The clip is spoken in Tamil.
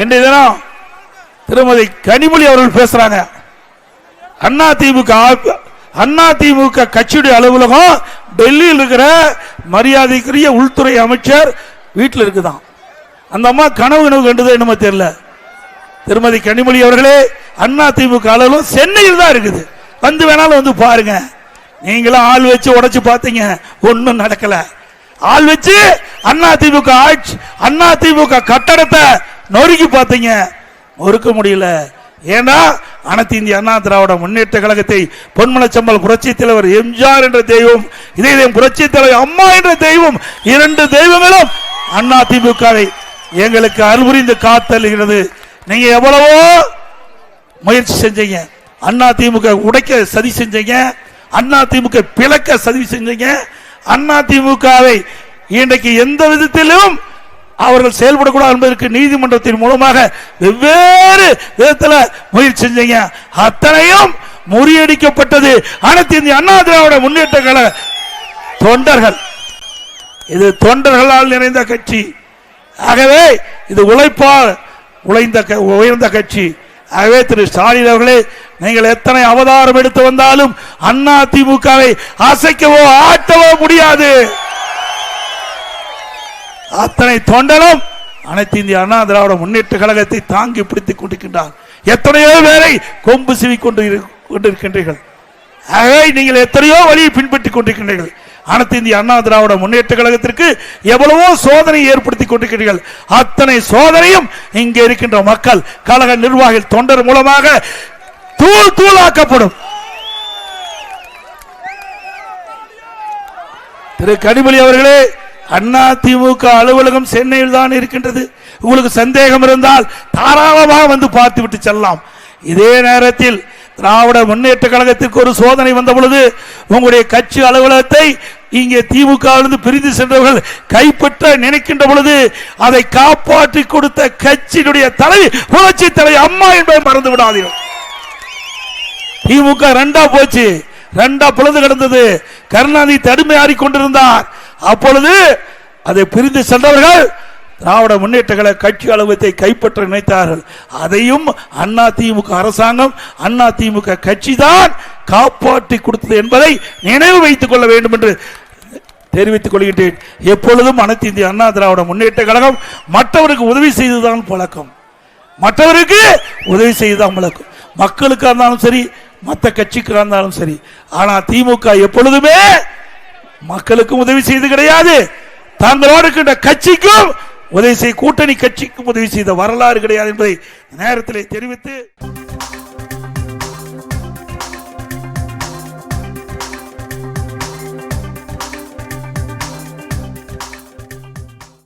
இன்றைய தினம் திருமதி கனிமொழி அவர்கள் பேசுறாங்க. அண்ணா திமுக அண்ணா திமுக கட்சியுடைய அலுவலகம் டெல்லியில் இருக்கிற மரியாதைக்குரிய உள்துறை அமைச்சர் வீட்டில் இருக்குதான். அந்த அம்மா கனவு கனவு கண்டது என்னமோ தெரியல. திருமதி கனிமொழி அவர்களே அண்ணா திமுக அலுவலகம் சென்னையில் தான் இருக்குது. வந்து வேணாலும் வந்து பாருங்க. நீங்களும் ஆள் வச்சு உடைச்சு பார்த்தீங்க. ஒன்றும் நடக்கல. ஆள் வச்சு அண்ணா திமுக ஆட்சி அண்ணா திமுக கட்டடத்தை நொறுக்கி பார்த்தீங்க. நொறுக்க முடியல. ஏன்னா அனைத்து இந்திய அண்ணா திராவிட முன்னேற்ற கழகத்தை பொன்மலச்சம்பல் புரட்சி தலைவர் எம்ஜிஆர் என்ற தெய்வம் இதே புரட்சி தலைவர் அம்மா என்ற தெய்வம் இரண்டு தெய்வங்களும் அண்ணா திமுகவை எங்களுக்கு அருள்புரிந்து காத்தல்கிறது நீங்க எவ்வளவோ முயற்சி செஞ்சீங்க. அண்ணா திமுக உடைக்க சதி செஞ்சீங்க. அண்ணா திமுக பிளக்க சதி செஞ்சீங்க. அண்ணா திமுகவை இன்றைக்கு எந்த விதத்திலும் அவர்கள் செயல்படக்கூடாது என்பதற்கு நீதிமன்றத்தின் மூலமாக வெவ்வேறு விதத்தில் முயற்சி செஞ்சீங்க. அத்தனையும் முறியடிக்கப்பட்டது அனைத்து இந்திய அண்ணா திராவிட முன்னேற்ற கழக தொண்டர்கள். இது தொண்டர்களால் நிறைந்த கட்சி. ஆகவே இது உழைப்பால் உழைந்த க- உயர்ந்த கட்சி. ஆகவே திரு ஸ்டாலின் அவர்களே நீங்கள் எத்தனை அவதாரம் எடுத்து வந்தாலும் அண்ணா திமுகவை அசைக்கவோ ஆட்டவோ முடியாது. அத்தனை தொண்டனும் அனைத்து இந்திய அண்ணா திராவிட முன்னேற்ற கழகத்தை தாங்கி பிடித்துக் கொண்டிருக்கின்றார். எத்தனையோ பேரை கொம்பு சிவி கொண்டு இரு- கொண்டிருக்கின்றீர்கள். ஆகவே நீங்கள் எத்தனையோ வழியை பின்பற்றிக் கொண்டிருக்கின்றீர்கள். அனைத்து இந்திய அண்ணா திராவிட முன்னேற்ற கழகத்திற்கு எவ்வளவோ சோதனை ஏற்படுத்தி கொண்டிருக்கிறீர்கள். அத்தனை சோதனையும் இங்கே இருக்கின்ற மக்கள் கழக நிர்வாகிகள் தொண்டர் மூலமாக தூள் தூளாக்கப்படும். திரு கனிமொழி அவர்களே அண்ணா திமுக அலுவலகம் சென்னையில் தான் இருக்கின்றது. உங்களுக்கு சந்தேகம் இருந்தால் தாராளமாக வந்து பார்த்து விட்டு செல்லலாம். இதே நேரத்தில் திராவிட முன்னேற்ற கழகத்திற்கு ஒரு சோதனை வந்த பொழுது உங்களுடைய கட்சி அலுவலகத்தை இங்கே திமுகவிலிருந்து பிரிந்து சென்றவர்கள் கைப்பற்ற நினைக்கின்ற பொழுது அதை காப்பாற்றி கொடுத்த கட்சியினுடைய தலைவி புரட்சி தலை அம்மா என்பதை மறந்து விடாதீர்கள். திமுக ரெண்டா போச்சு. ரெண்டா பொழுது கிடந்தது. கருணாநிதி தடுமையாறி கொண்டிருந்தார். அப்பொழுது அதை பிரிந்து சென்றவர்கள் திராவிட முன்னேற்ற கழக கட்சி அலுவலகத்தை கைப்பற்ற நினைத்தார்கள். அதையும் அண்ணா திமுக அரசாங்கம் அண்ணா திமுக கட்சி தான் காப்பாற்றி கொடுத்தது என்பதை நினைவு வைத்துக் கொள்ள வேண்டும் என்று தெரிவித்துக் கொள்கின்றேன். எப்பொழுதும் அனைத்து இந்திய அண்ணா திராவிட முன்னேற்ற கழகம் மற்றவருக்கு உதவி செய்துதான் பழக்கம். மற்றவருக்கு உதவி செய்துதான் பழக்கம். மக்களுக்கா இருந்தாலும் சரி மற்ற கட்சிக்கு இருந்தாலும் சரி. ஆனால் திமுக எப்பொழுதுமே மக்களுக்கும் உதவி செய்து கிடையாது. தாங்களோடு இருக்கின்ற கட்சிக்கும் உதவி செய்ய கூட்டணி கட்சிக்கும் உதவி செய்த வரலாறு கிடையாது என்பதை நேரத்தில் தெரிவித்து